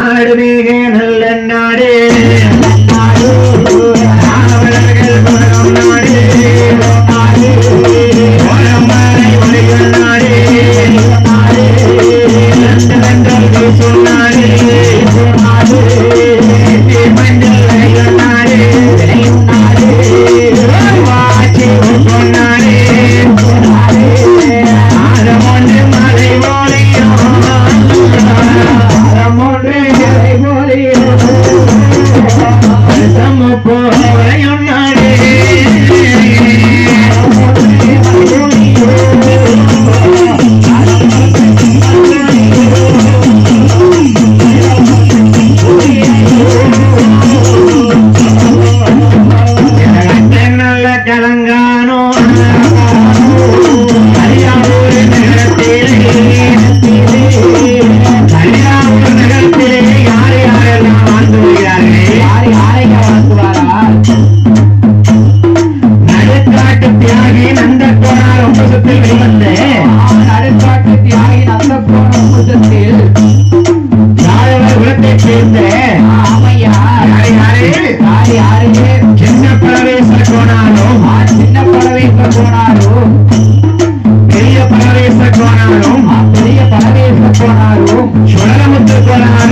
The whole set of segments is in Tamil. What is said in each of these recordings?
ஆடுமிக நல்ல நாடே நாடே நாடே.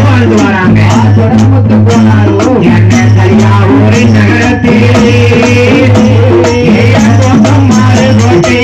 வாழ்ந்து வராங்க தொடர்ந்து போனாலும் என்ன சரியா ஒரு நகரத்தில்? மாறு கோட்டை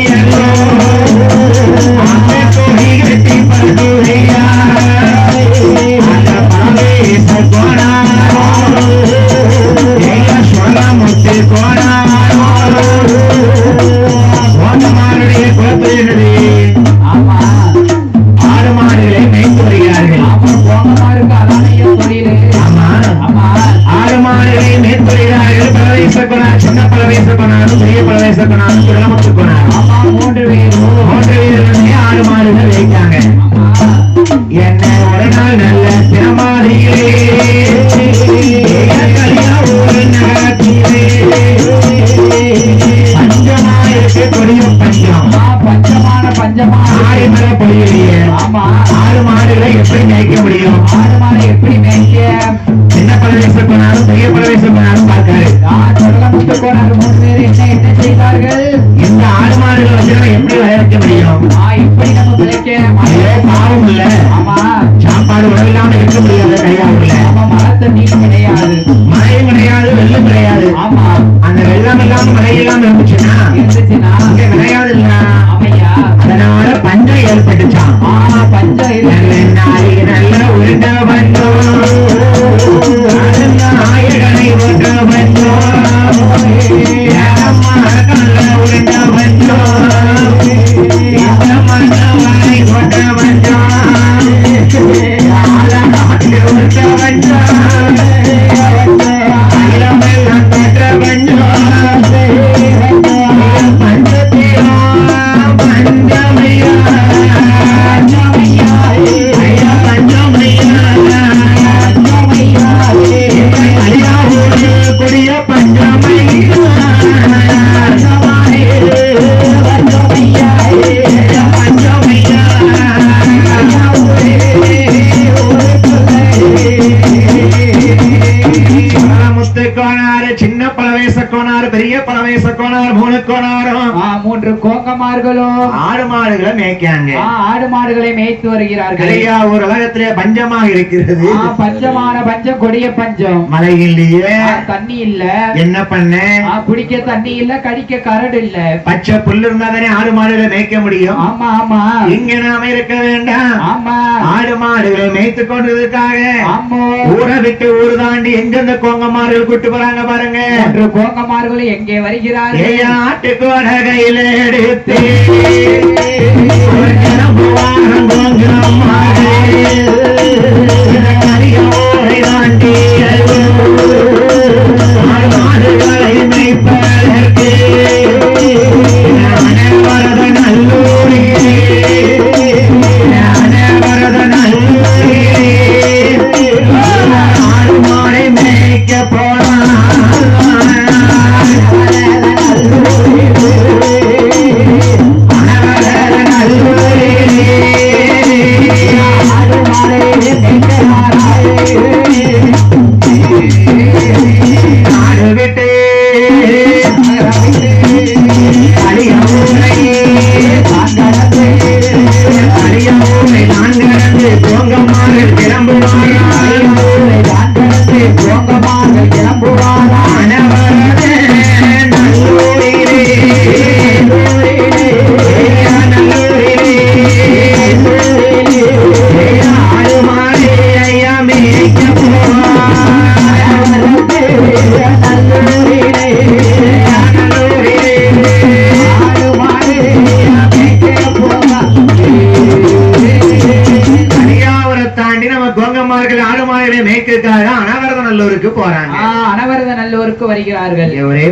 பலவேச கோணார் பெரிய பலவேச கோணார் மூணு கோணாரும் மூன்று கோங்கமார்களும் ஆடு மாடுகளை மேய்க்காங்க ஆடு மாடுகளை மேய்த்து வருகிறார்கள். ஐயா ஒரு உலகத்திலே பஞ்சமாக இருக்கிறது. பஞ்சமான பஞ்சம் கொடிய பஞ்சம். மழை இல்லையே. தண்ணி இல்ல. என்ன பண்ண? குடிக்க தண்ணி இல்ல கடிக்க கரடு இல்ல. பச்சை புல்லு இருந்தா தானே ஆடு மாடுகளை மேய்க்க முடியும்? ஆமா ஆமா. இங்க நாம இருக்க வேண்டாம். ஆமா. ஆடு மாடுகளை மேய்த்து கொண்டதுக்காக ஊரை விட்டு ஊர் தாண்டி எங்கெந்த இந்த கோங்கமார்கள் கூட்டு போறாங்க பாருங்க. சற்று போங்கமார்கள் எங்கே வருகிறார்கள்? ஆட்டுக்கு எடுத்து தாண்டி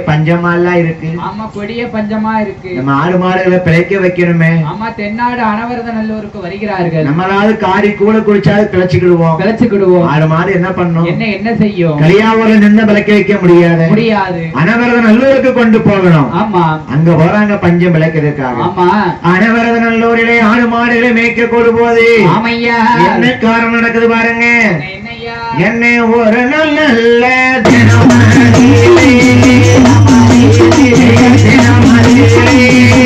ஒரே பஞ்சமாலாம் இருக்கு. ஆமா கொடிய பஞ்சமா இருக்கு. நம்ம ஆடு மாடுகளை பிழைக்க வைக்கணுமே. ஆமா தென்னாடு அனவரத நல்லூருக்கு வருகிறார்கள். நம்மளாவது காரி கூட குடிச்சாது பிழைச்சுக்கிடுவோம். கிளச்சுக்கிடுவோம் ஆடு மாடு என்ன பண்ணும்? என்ன என்ன செய்யும்? கலியாவூர்ல நின்று பிழைக்க வைக்க முடியாது. முடியாது. அனவரத நல்லூருக்கு கொண்டு போகணும். ஆமா. அங்க போறாங்க பஞ்சம் விளக்கிறதுக்காக. ஆமா. அனவரத நல்லூரிலே ஆடு மாடுகளை மேய்க்க கொடுப்போது ஆமையா. என்ன காரணம் நடக்குது பாருங்க. என்னய்யா என்னை ஒரு நல்ல தினமதியிலே, தினமதியிலே,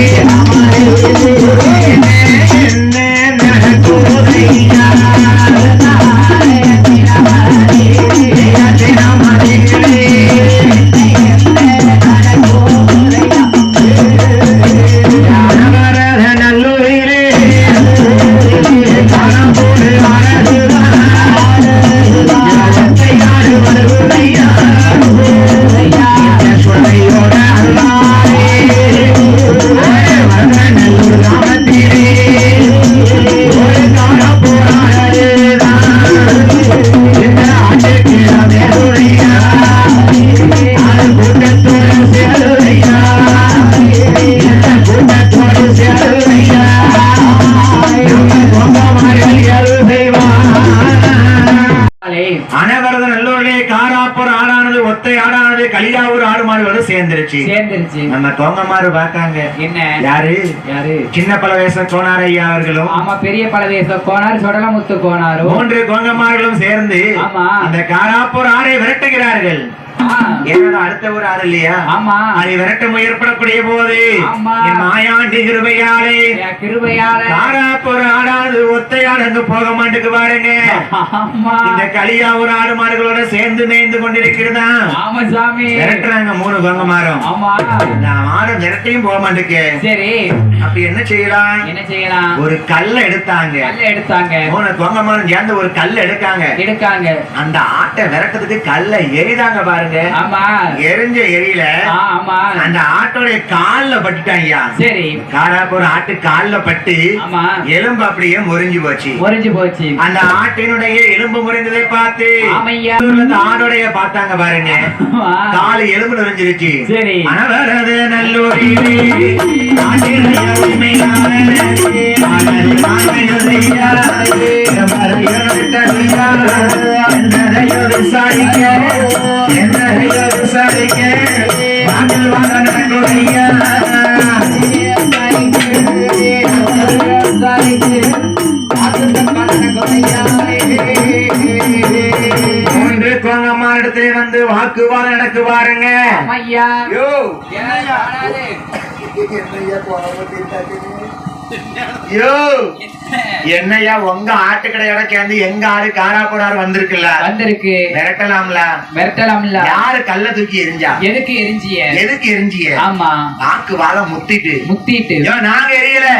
நம்ம தொங்கமாறு பார்க்காங்க. என்ன? யாரு? யாரு? சின்ன பலவேச கோனாரையா அவர்களும் ஆமா பெரிய பலவேச கோனார் சொடலமுத்து கோனாரும். மூன்று கோங்கமார்களும் சேர்ந்து ஆமா. அந்த காராப்பூர் ஆடை விரட்டுகிறார்கள். என்னோட அடுத்த ஒரு ஆடு இல்லையா? ஆமா. அதை விரட்ட முயற்படக்கூடிய போது மாயாண்டி கிருபையாலே கிருபையால. காராப்பூர் ஆடாது ஒத்தையாடு அங்க போக மாட்டுக்கு பாருங்க இந்த கலியாவூர் ஆடு மாடுகளோட சேர்ந்து மேய்ந்து கொண்டிருக்கிறதா? ஆமா சாமி. விரட்டுறாங்க மூணு கோங்கமாரம் ஆமா. இந்த மாடு விரட்டையும் போக மாட்டுக்கு சரி. அப்ப என்ன செய்யலாம்? என்ன செய்யலாம்? ஒரு கல்ல எடுத்தாங்க. கல்ல எடுத்தாங்க. மூணு கோங்கமாரம் சேர்ந்து ஒரு கல் எடுக்காங்க. எடுக்காங்க. அந்த ஆட்டை விரட்டுறதுக்கு கல்ல எரிதாங்க பாருங்க. ஆமா எரிஞ்ச எரியில ஆமா அந்த ஆட்டோடைய கால்ல பட்டுட்டாங்கய்யா சரி காராப்பூர் ஆட்டு கால்ல பட்டு ஆமா எலும்பு அப்படியே முறிஞ்சு போச்சு முறிஞ்சு போச்சு அந்த ஆட்டினுடைய எலும்பு முறிந்ததை பார்த்து ஆமையா அந்த ஆடோடைய பார்த்தாங்க பாருங்க. காலு எலும்பு நுழைஞ்சிருச்சு சரி அனவரது ஆட்டினுடைய என்னையா உங்க ஆட்டு கடையோட சேர்ந்து எங்க ஆடு காராப்பூரார் வந்திருக்குல்ல? வந்திருக்கு. விரட்டலாம்ல மிரட்டலாம்ல. யாரு கல்ல தூக்கி எரிஞ்சா எதுக்கு எரிஞ்சிய? எதுக்கு எரிஞ்சிய? ஆமா. வாக்கு வாதம் முத்திட்டு. முத்திட்டு. நாங்க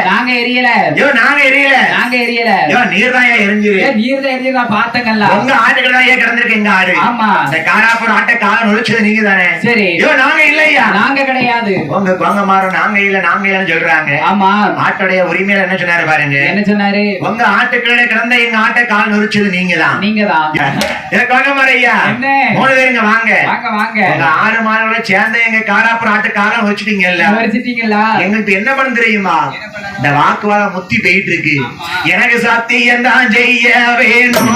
நாங்க எரியல. யோ நாங்க எரியல. நாங்க எரியல. யோ நீர்தான் எரிஞ்சிரு ஏ, நீர் தான் எரிஞ்சு நான் பார்த்தங்கல்ல உங்க ஆட்டு கடை ஏன் கிடந்திருக்கு எங்க ஆடு. ஆமா. இந்த காராப்பூர் ஆட்டை கால நுழைச்சது நீங்க தானே சரி. யோ நாங்க இல்லையா? நாங்க கிடையாது. உங்க கொங்க மாறும். நாங்க இல்ல நாங்க இல்லன்னு சொல்றாங்க. ஆமா. ஆட்டோடைய உரிமையில என்ன சொன்னாரு பாருங்க. என்ன சொன்னாரு? உங்க ஆட்டுக்கிட்ட கிடந்த எங்க ஆட்டை கால் நுரிச்சது நீங்க தான் நீங்க தான் வாங்க மாறையா என்ன? மூணு பேருங்க வாங்க. வாங்க வாங்க. உங்க ஆறு மாதங்களோட சேர்ந்த எங்க காராப்புறம் ஆட்டு காலம் வச்சுட்டீங்கல்ல வரிச்சிட்டீங்களா எங்களுக்கு என்ன பண்ண தெரியுமா? என்ன பண்ணணும்? இந்த வாக்குவாதம் முத்தி போயிட்டு இருக்கு எனக்கு சத்தியம் தான் செய்ய வேணும்.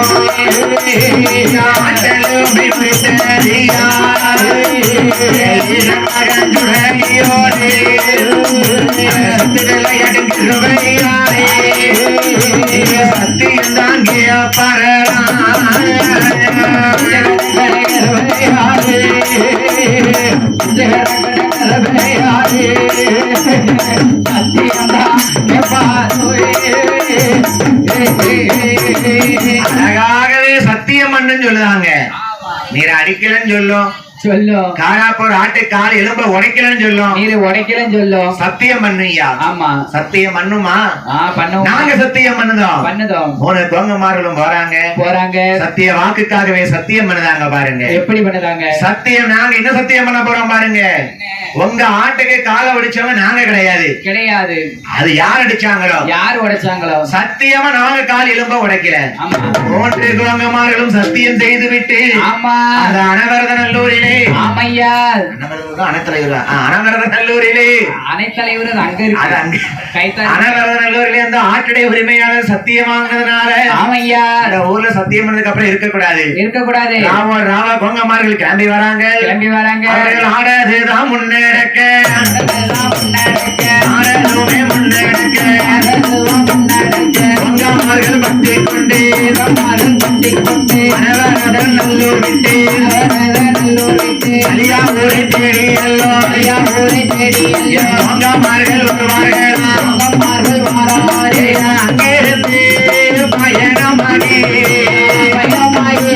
சத்தியம் தான் பரவாயில்லை சத்தியம் பண்ணுன்னு சொல்லுதாங்க நீர் அடிக்கலன்னு சொல்லும். காணாப்போர் ஆட்டு கால் எலும்ப உடைக்கலன்னு சொல்லும். நீரு உடைக்கலன்னு சொல்லும். சத்தியம் பண்ணுயா ஆமா. சத்தியம் பண்ணுமா? நாங்க சத்தியம் பண்ணுதோம். பண்ணுதோம். மூணு போறாங்க. போறாங்க. சத்திய வாக்குக்காகவே சத்தியம் பண்ணுதாங்க பாருங்க. எப்படி பண்ணுதாங்க? சத்தியம் நாங்க என்ன சத்தியம் பண்ண போறோம் பாருங்க. உங்க ஆட்டுக்கு காலை ஒடிச்சவங்க நாங்க கிடையாது. கிடையாது. அது யார் அடிச்சாங்களோ? யார் உடைச்சாங்களோ? சத்தியமா நாங்க கால் எலும்ப உடைக்கல. ஆமா. மூன்று கோங்கமார்களும் சத்தியம் செய்து விட்டு ஆமா. அந்த அனவரத நல்லூரிலே ஆமையா. அனத்தலைவரா அனவரத நல்லூரிலே அனைத்தலைவர் அங்க இருக்கு. அனவரத நல்லூரிலே அந்த ஆட்டுடைய உரிமையாளர் சத்தியம் வாங்கினதுனால ஆமையா. அந்த ஊர்ல சத்தியம் பண்ணதுக்கு அப்புறம் ராம ராம கோங்கமார்கள் கிளம்பி வராங்க. கிளம்பி வராங்க. அவர்கள் ஆடாதுதான் முன்னேறக்க ஆடலுமே முன்னேறக்க கோங்கமார்கள் பக்தி கொண்டு அனவரதன் நல்லூர் விட்டு. அலியா ஊரை தேடி எல்லோரும் அலியா ஊரை தேடி கோங்கமார்கள் வருவார்கள் அங்கிருந்து பயணமாகி பயணமாகி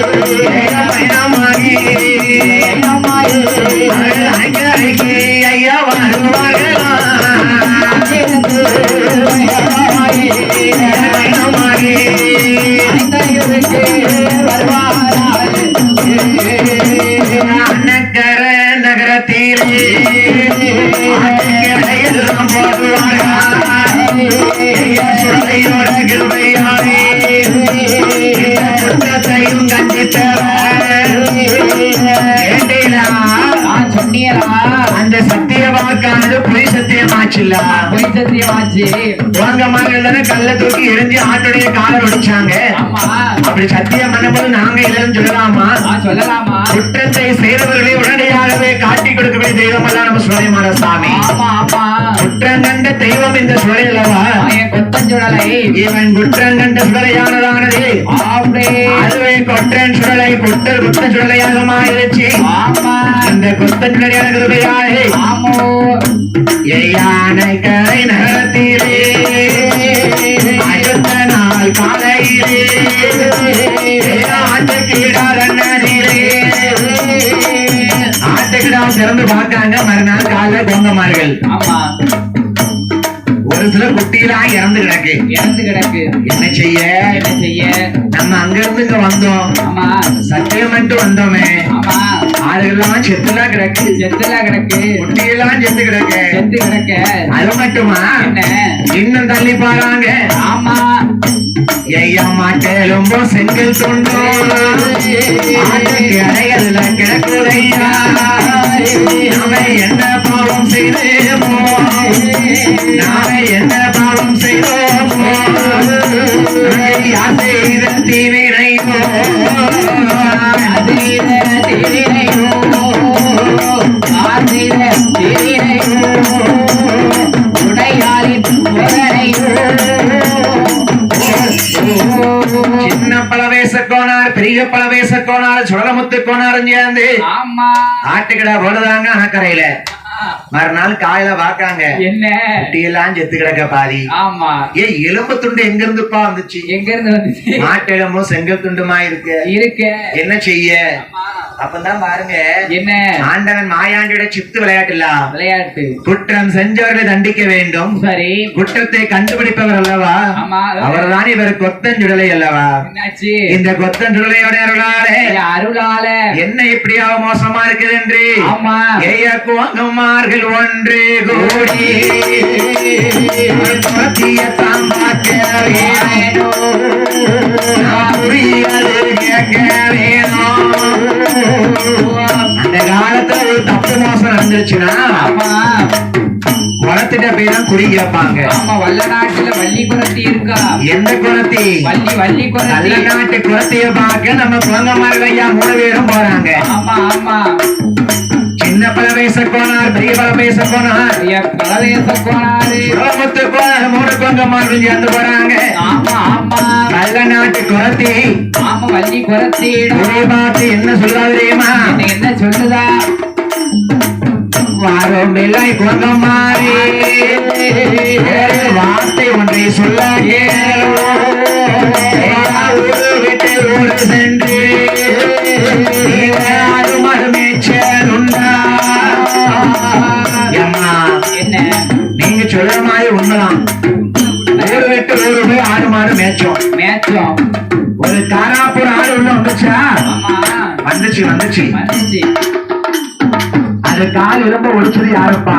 அவர்கள் அழைக்க ஐயா வருவார்களா உங்க மாதிரி கல்ல தூக்கி எரிஞ்சு ஆட்டுடைய காலை ஒடிச்சாங்க. அப்படி சத்தியம் பண்ணும்போது நாங்க இல்லைன்னு சொல்லலாமா? சொல்லலாமா? குற்றத்தை செய்தவர்களை உடனடியாகவே காட்டி கொடுக்கவே தெய்வம் நம்ம சுரேமான சாமி ஆமா ஆமா. குற்றம் கண்ட தெய்வம் இந்த சுரை கொத்தஞ்சுடலை இவன் குற்றம் கண்ட சுடலையானதானது அப்படியே அதுவே கொற்றன் சுடலை குற்றல் குத்த சுடலையாக மாறிடுச்சு ஆமா. அந்த குத்தன் சுடலையான கிருபையாலே ஆமோ. யானை கரை நகரத்திலே அடுத்த நாள் காலையிலே ஆட்டுக்கிடாரே ஆட்டுக்கிடாம் திறந்து பார்க்காங்க மறுநாள் காலைல கொங்கமார்கள். ஆமா. சில குட்டிலாம் இறந்து கிடக்கு. இறந்து கிடக்கு. என்ன செய்ய? என்ன செய்ய? நம்ம அங்க இருந்து இங்க வந்தோம். ஆமா. சத்தியம் மட்டும் வந்தோமே. ஆமா. ஆடுகள்லாம் செத்துலாம் கிடக்கு. செத்துல கிடக்கு. குட்டியெல்லாம் செத்து கிடக்கு. செத்து கிடக்க. அது மட்டுமா? என்ன? இன்னும் தள்ளி பாருங்க ஆமா. ஐயம்மா மாட்டேலும்போ செங்கல் தொண்டோ. ஆட்டுக்கு கிடக்குதையா நாம என்ன பாவம் செய்தேமோ. நாம என்ன பாவம் செய்தோமோ. ஐயா செய்த தீவிரைமோ அதீத பழவேச கோனார் சுடலமுத்து கோனாரும் சேர்ந்து ஆமா ஆட்டுக்கடா போடுதாங்க அணக்கரையில மறுநாள் காலையில பாக்காங்க என்ன? குட்டியெல்லாம் செத்து கிடக்க பாதி ஆமா. ஏ எலும்பு துண்டு எங்க இருந்துப்பா வந்துச்சு? எங்க இருந்து வந்துச்சு? மாட்டெலும்பும் செங்கல் துண்டுமா இருக்கு? இருக்க. என்ன செய்ய? அப்பதான் பாருங்க. என்ன? ஆண்டவன் மாயாண்டியோட சித்து விளையாட்டுல. விளையாட்டு. குற்றம் செஞ்சவர்களை தண்டிக்க வேண்டும். சரி. குற்றத்தை கண்டுபிடிப்பவர் அல்லவா? அவர்தான் இவர் கொத்தஞ்சுடலை அல்லவா? என்னாச்சு? இந்த கொத்தஞ்சுடலையோட அருளாலே. ஏ, அருளால. என்ன இப்படியா மோசமா இருக்குது என்று ஆமா. ஏயக்குவங்குமார்கள் ஒன்று கூடி. புரியது கேட்க வேணும். அந்த காலத்துல ஒரு தப்பு மோசம் நடந்துருச்சுன்னா குளத்திட்ட போய் தான் குறி கேட்பாங்க. ஆமா வல்ல நாட்டுல வள்ளி குரத்தி இருக்கா? எந்த குளத்தி? வள்ளி வள்ளி நல்ல குரத்தி நாட்டு குளத்தைய பார்க்க நம்ம குழந்தைமார்கள் ஐயா மூணு பேரும் போறாங்க. ஆமா ஆமா. சின்ன பல வயசு போனார் பெரிய பல வயசு போனார் ஐயா, பரதேச கோனாரு. குளமுத்து போனார் மூணு குழந்தைமார்கள் சேர்ந்து போறாங்க. ஆமா ஆமா. நல்ல நாட்டு குளத்தி ஆமா வள்ளி குரத்தி. குறி பார்த்து என்ன சொல்றாரு தெரியுமா? என்ன என்ன சொல்லுதா? வாரம் இல்லை குழந்தைமாரி வேறு வார்த்தை ஒன்றை சொல்ல. ஒரு காராப்பூர் ஆடு உள்ள வந்துச்சா வந்துச்சு. வந்துச்சு. அது கால் எலும்ப ஒடிச்சது யாருப்பா?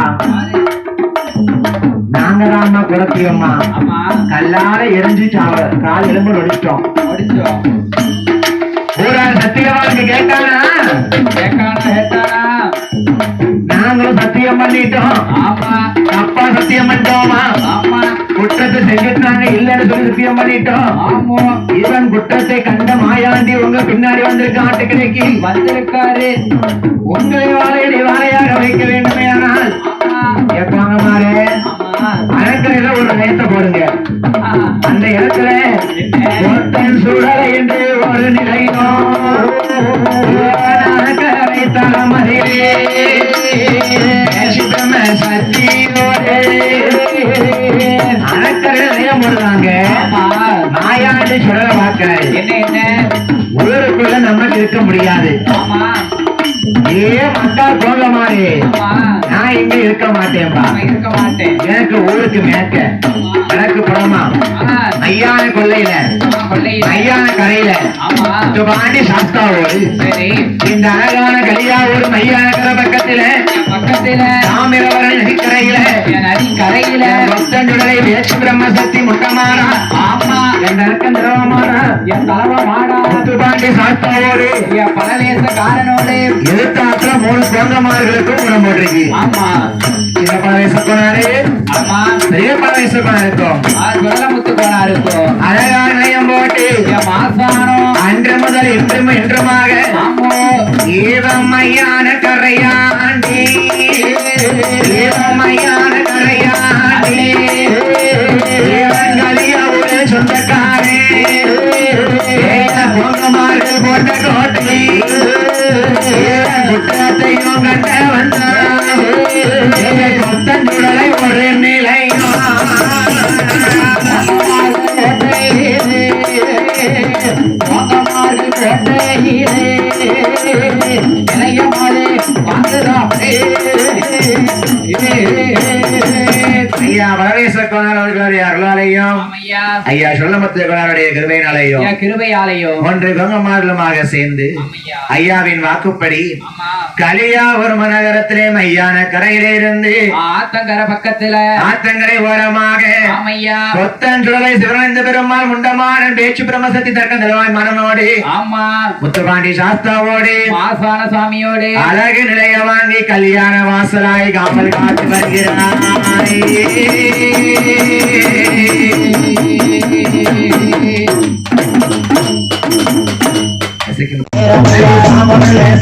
நாங்க தான்மா குறத்தியம்மா ஆமா. கல்லால எரிஞ்சு சாவ கால் எலும்பு ஒடிச்சிட்டோம். ஊரார் சத்தியவாளுக்கு கேட்டானா? கேட்டானா சத்தியம் பண்ணிட்டோம் தப்பா சத்தியம் பண்ணிட்டோமா ஆமா. குற்றத்தை செஞ்சுட்டாங்க இல்லன்னு சொல்லி சத்தியம் பண்ணிட்டோம் ஆமா. இவன் குற்றத்தை கண்ட மாயாண்டி உங்க பின்னாடி வந்திருக்க ஆட்டுக்கிடைக்கு. வந்திருக்காரு. உங்களை வாழையடி வாழையாக வைக்க வேண்டுமே ஆனால் கேட்பாங்க மாறே அணக்கரையில ஒரு நேயத்தை போடுங்க. அந்த இடத்துல ஒருத்தன் சுடலை என்று ஒரு நிலையோ மாயாண்டி சுடலை பார்க்க என்ன என்ன? ஊருக்குள்ள நமக்கு இருக்க முடியாது. ஆமா. ஏ ஆமா. நான் இங்க இருக்க மாட்டேன்பா. இருக்க மாட்டேன். எனக்கு ஊருக்கு மேற்க எனக்கு புறமா. ஐயான கொள்ளையில. ஐயான கரையில. சாஸ்தாவோடு சரி. இந்த அழகான கலியாவூர் மையான கரை பக்கத்துல. பக்கத்துல. தாமிரவரணி நதிக்கரையில. என் நதி கரையில பக்தனுடலை வேச்சு பிரம்மசக்தி முட்டமாறா. ஆமா. திரவமாறா என் தலைவ மாடா முத்துப்பாண்டி சாஸ்தாவோடு என் பரதேசக்காரனோடு எதிர்த்தாப்புல மூணு சொந்தமார்களுக்கும் உரம் போட்டிருக்கு. ஆமா. சின்ன பரவேசப்பனாரு ஆமா. பெரிய பரவேசப்பனாருக்கும் ஆ சொல்லமுத்து போனா இருக்கும் அழகான நிலையம் போட்டு மாசானம் அன்று முதல் இன்றும் என்றுமாக ஆமோ. ஏவமையான கரையாண்டி ஒரு சொந்தக்காரே. பொங்கமார்கள் போட்ட கோட்டை குற்றத்தையும் கண்ட வந்தான். கொத்தங்குடலை ஒரு நிலையா ஐயா ஐயா சொல்லமத்து கோணருடைய கிருபையினாலையும் கிருபையாலையோ. ஒன்று கங்கமாடலுமாக சேர்ந்து ஐயாவின் வாக்குப்படி கலியா ஒரு நகரத்திலே மையான கரையிலே இருந்து ஆத்தங்கர பக்கத்துல. ஆத்தங்கரை ஓரமாக ஆமையா. கொத்தன் சுடலை சிவனந்த பெருமாள் முண்டமாறன் பேச்சு பிரம்மசக்தி தர்க்க நிலவாய் மனனோடு ஆமா. முத்துப்பாண்டி சாஸ்தாவோடு. மாசான சாமியோடு அழகு நிலைய வாங்கி கல்யாண வாசலாய் காப்பல் காத்து முத்தமலே